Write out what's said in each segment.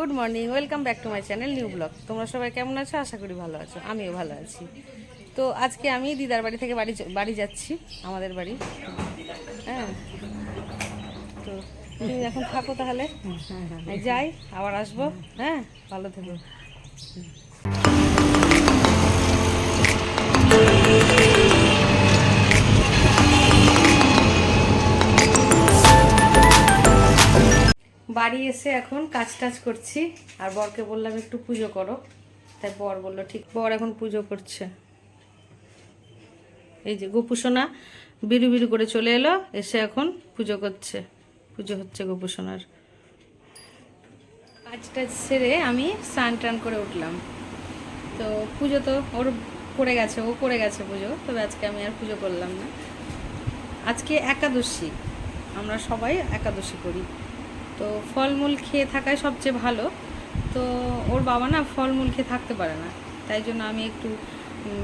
Good morning welcome back to my channel new blog. তোমরা সবাই কেমন আছো? আশা করি ভালো আছো আমিও ভালো আছি। তো আজকে আমি দিদার বাড়ি থেকে বাড়ি বাড়ি যাচ্ছি আমাদের বাড়ি। হ্যাঁ। তো তুমি এখন থাকো তাহলে। আমি যাই আবার আসব। হ্যাঁ ভালো থেকো। বাড়ি এসে এখন কাজ টাজ করছি। আর বরকে বললাম একটু পুজো করো। তাই বর বলল, ঠিক, বর এখন পুজো করছে। এই যে গোপুসোনা বিরু বিরু করে চলে এলো, এসে এখন পুজো করছে। পুজো হচ্ছে গোপুসোনার কাজ টাজ সেরে আমি স্নান টান করে উঠলাম। তো পুজো তো ওর করে গেছে, ও করে গেছে পুজো। তবে আজকে আমি আর পুজো করলাম না। আজকে একাদশী, আমরা সবাই একাদশী করি। তো ফলমূল খেয়ে থাকাই সবচেয়ে ভালো। তো ওর বাবা না ফলমূল খেয়ে থাকতে পারে না। তাই জন্য আমি একটু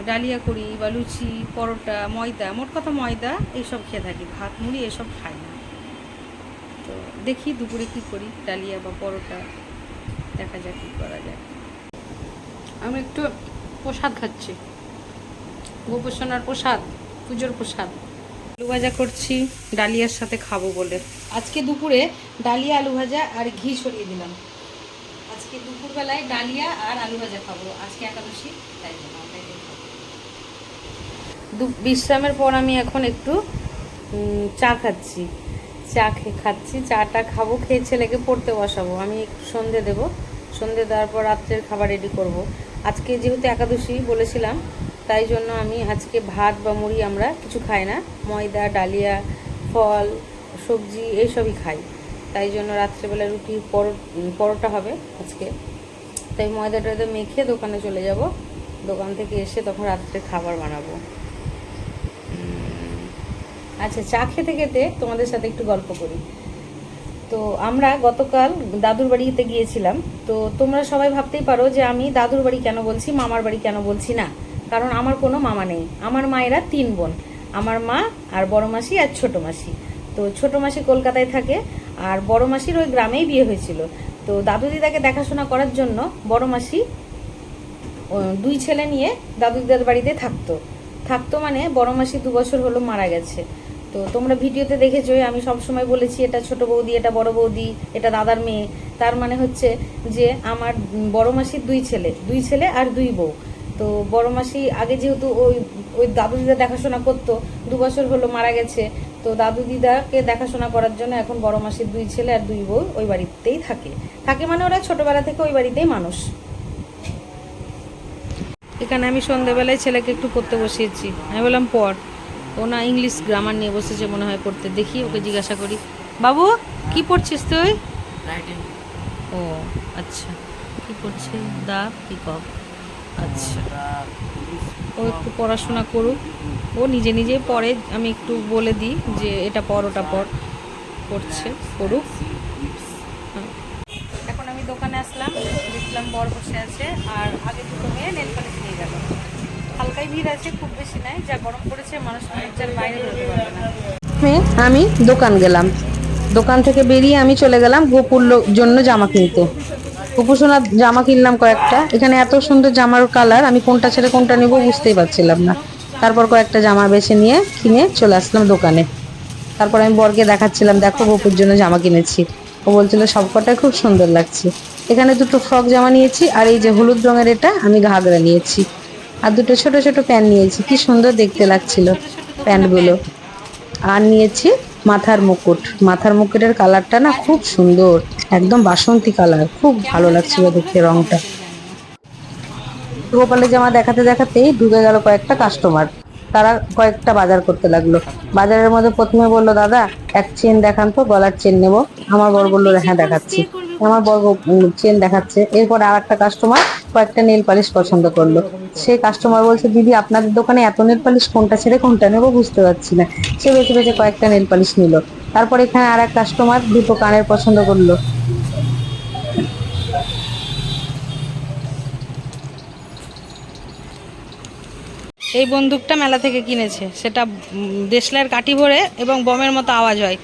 ডালিয়া করি বা লুচি, পরোটা, ময়দা, মোট কথা ময়দা এইসব খেয়ে থাকি। ভাত, মুড়ি এসব খাই না। তো দেখি দুপুরে কী করি, ডালিয়া বা পরোটা, দেখা যাক কী করা যায়। আমি একটু প্রসাদ খাচ্ছি। গোপোষণার প্রসাদ, পুজোর প্রসাদ। আলু ভাজা করছি, ডালিয়ার সাথে খাব বলে। আজকে দুপুরে ডালিয়া আলু ভাজা আর ঘি ছড়িয়ে দিলাম। আজকে দুপুরবেলায় ডালিয়া আর আলু ভাজা খাব। আজকে একাদশী, তাই বিশ্রামের পর আমি এখন একটু চা খাচ্ছি। চা খেয়ে খাচ্ছি, চাটা খাব, খেয়ে ছেলেকে পড়তে বসাবো। আমি একটু সন্ধে দেবো। সন্ধে দেওয়ার পর রাত্রের খাবার রেডি করব। আজকে যেহেতু একাদশী বলেছিলাম তাই জন্য আমি আজকে ভাত বা মুড়ি আমরা কিছু খাই না। ময়দা, ডালিয়া, ফল, সবজি এইসবই খাই। তাই জন্য রাত্রেবেলা রুটি, পরো- পরোটা হবে আজকে। তাই ময়দা টয়দা মেখে দোকানে চলে যাব। দোকান থেকে এসে তখন রাত্রে খাবার বানাবো। আচ্ছা চা খেতে খেতে তোমাদের সাথে একটু গল্প করি। তো আমরা গতকাল দাদুর বাড়িতে গিয়েছিলাম। তো তোমরা সবাই ভাবতেই পারো যে আমি দাদুর বাড়ি কেন বলছি, মামার বাড়ি কেন বলছি না। কারণ আমার কোনো মামা নেই। আমার মায়েরা তিন বোন। আমার মা আর বড় মাসি আর ছোট মাসি। তো ছোট মাসি কলকাতায় থাকে আর বড় মাসির ওই গ্রামেই বিয়ে হয়েছিল। তো দাদু দিদাকে দেখাশোনা করার জন্য বড় মাসি দুই ছেলে নিয়ে দাদু দিদার বাড়িতে থাকতো। থাকতো মানে বড় মাসি দু বছর হলো মারা গেছে। তো তোমরা ভিডিওতে দেখেছোই, আমি সব সময় বলেছি এটা ছোট বৌদি, এটা বড় বৌদি, এটা দাদার মেয়ে। তার মানে হচ্ছে যে আমার বড় মাসির দুই ছেলে দুই ছেলে আর দুই বউ। তো বড় মাসি আগে যেহেতু ওই ওই দাদু দিদা দেখাশোনা করতো দু বছর হলো মারা গেছে তো দাদু দিদাকে দেখাশোনা করার জন্য এখন বড় মাসির দুই ছেলে আর দুই বউ ওই বাড়িতেই থাকে। থাকে মানে ওরা ছোটবেলা থেকে ওই বাড়িতেই মানুষ। এখানে আমি সন্ধ্যেবেলায় ছেলেকে একটু পড়তে বসিয়েছি। আমি বললাম পর ও না ইংলিশ গ্রামার নিয়ে বসেছে মনে হয় পড়তে। দেখি ওকে জিজ্ঞাসা করি বাবু কি পড়ছিস তুই? ও আচ্ছা। কি পড়ছে? দা পিকক আচ্ছা। ও একটু পড়াশোনা করুক। ও নিজে নিজে পড়ে আমি একটু বলে দিই যে এটা পর ওটা পর করছে করুক। হ্যাঁ। এখন আমি দোকানে আসলাম দেখলাম বর বসে আছে আর আগে দুটো মেয়ে নেল পালিশ নিয়ে গেল। হালকাই ভিড় আছে খুব বেশি নাই যা গরম পড়েছে মানুষ যার বাইরে বেরোতে পারবে না। আমি দোকান গেলাম। দোকান থেকে বেরিয়ে আমি চলে গেলাম গোপুর জন্য জামা কিনতে। গোপুসোনার জামা কিনলাম কয়েকটা। এখানে এত সুন্দর জামার কালার, আমি কোনটা ছেড়ে কোনটা নেব বুঝতেই পারছিলাম না। তারপর কয়েকটা জামা বেছে নিয়ে কিনে চলে আসলাম দোকানে। তারপর আমি বরকে দেখাচ্ছিলাম, দেখো বপুর জন্য জামা কিনেছি। ও বলছিল সবকটাই খুব সুন্দর লাগছে। এখানে দুটো ফ্রক জামা নিয়েছি, আর এই যে হলুদ রঙের এটা আমি ঘাগরা নিয়েছি। আর দুটো ছোট ছোট প্যান্ট নিয়েছি, কি সুন্দর দেখতে লাগছিল প্যান্টগুলো। আর নিয়েছি মাথার মুকুট। মাথার মুকুটের কালারটা না খুব সুন্দর, একদম বাসন্তী কালার। খুব ভালো লাগছিল দেখতে রংটা। গোপালের জামা দেখাতে দেখাতেই ঢুকে গেল কয়েকটা কাস্টমার তারা কয়েকটা বাজার করতে লাগল। বাজারের মধ্যে প্রথমে বলল, দাদা, এক চেন দেখান তো, গলার চেন নেব। আমার বর বলল হ্যাঁ দেখাচ্ছি। আমার বর চেন দেখাচ্ছে। এরপর আর একটা কাস্টমার কয়েকটা নেল পালিশ পছন্দ করল। সে কাস্টমার বলছে, দিদি, আপনাদের দোকানে এত নেল পালিশ কোনটা ছেড়ে কোনটা নেব বুঝতে পারছি না। সে বেছে বেছে কয়েকটা নেল পালিশ নিল। তারপর এখানে আর এক কাস্টমার দুটো কানের পছন্দ করল। এই বন্দুকটা মেলা থেকে কিনেছে। সেটা দেশলাইয়ের কাঠি ভরে এবং বমের মতো আওয়াজ হয়।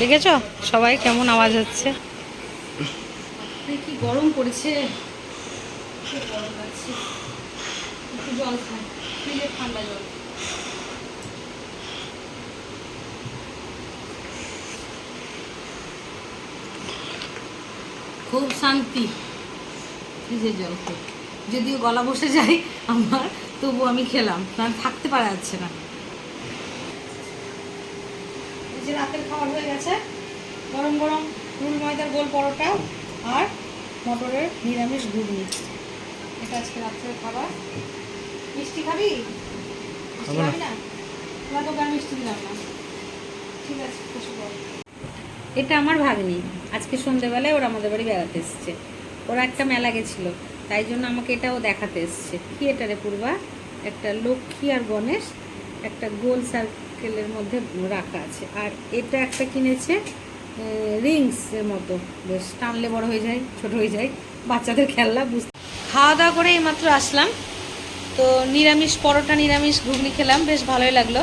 দেখেছ? সবাই কেমন আওয়াজ হচ্ছে। কি গরম পড়েছে। খুব ঠান্ডা জল। খুব শান্তি ফ্রিজের জল খেয়ে। যদিও গলা বসে যায় আমার, তবু আমি খেলাম। কারণ থাকতে পারা যাচ্ছে না। যে রাতের খাবার হয়ে গেছে। গরম গরম। রুল ময়দার গোল পরোটা আর মটরের নিরামিষ ঘুগনি। এটা আজকে রাত্রের খাবার। মিষ্টি খাবি? না। খাবি না? তোমার তোকে আর মিষ্টি দিলাম না। ঠিক আছে পড়। এটা আমার ভাগ্নি। আজকে সন্ধেবেলায় ওরা আমাদের বাড়ি বেড়াতে এসছে। ওরা একটা মেলা গেছিল তাই জন্য আমাকে এটাও দেখাতে এসছে। কি এটা রে পূর্বা? একটা লক্ষ্মী আর গণেশ একটা গোল সার্কেলের মধ্যে রাখা আছে। আর এটা একটা কিনেছে রিংস এর মতো। বেশ, টানলে বড় হয়ে যায়, ছোট হয়ে যায়। বাচ্চাদের খেলনা বুঝতে খাওয়া দাওয়া করে এইমাত্র আসলাম। তো নিরামিষ, পরোটা নিরামিষ, ঘুগনি খেলাম, বেশ ভালোই লাগল।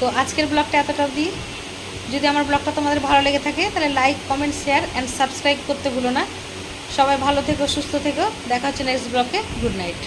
তো আজকের ব্লগটা এতটা দিই যদি আমার ব্লগটা তোমাদের ভালো লেগে থাকে, তাহলে like comment share and subscribe করতে ভুলো না। সবাই ভালো থেকো, সুস্থ থেকো। দেখা হচ্ছে নেক্সট ব্লগে গুড নাইট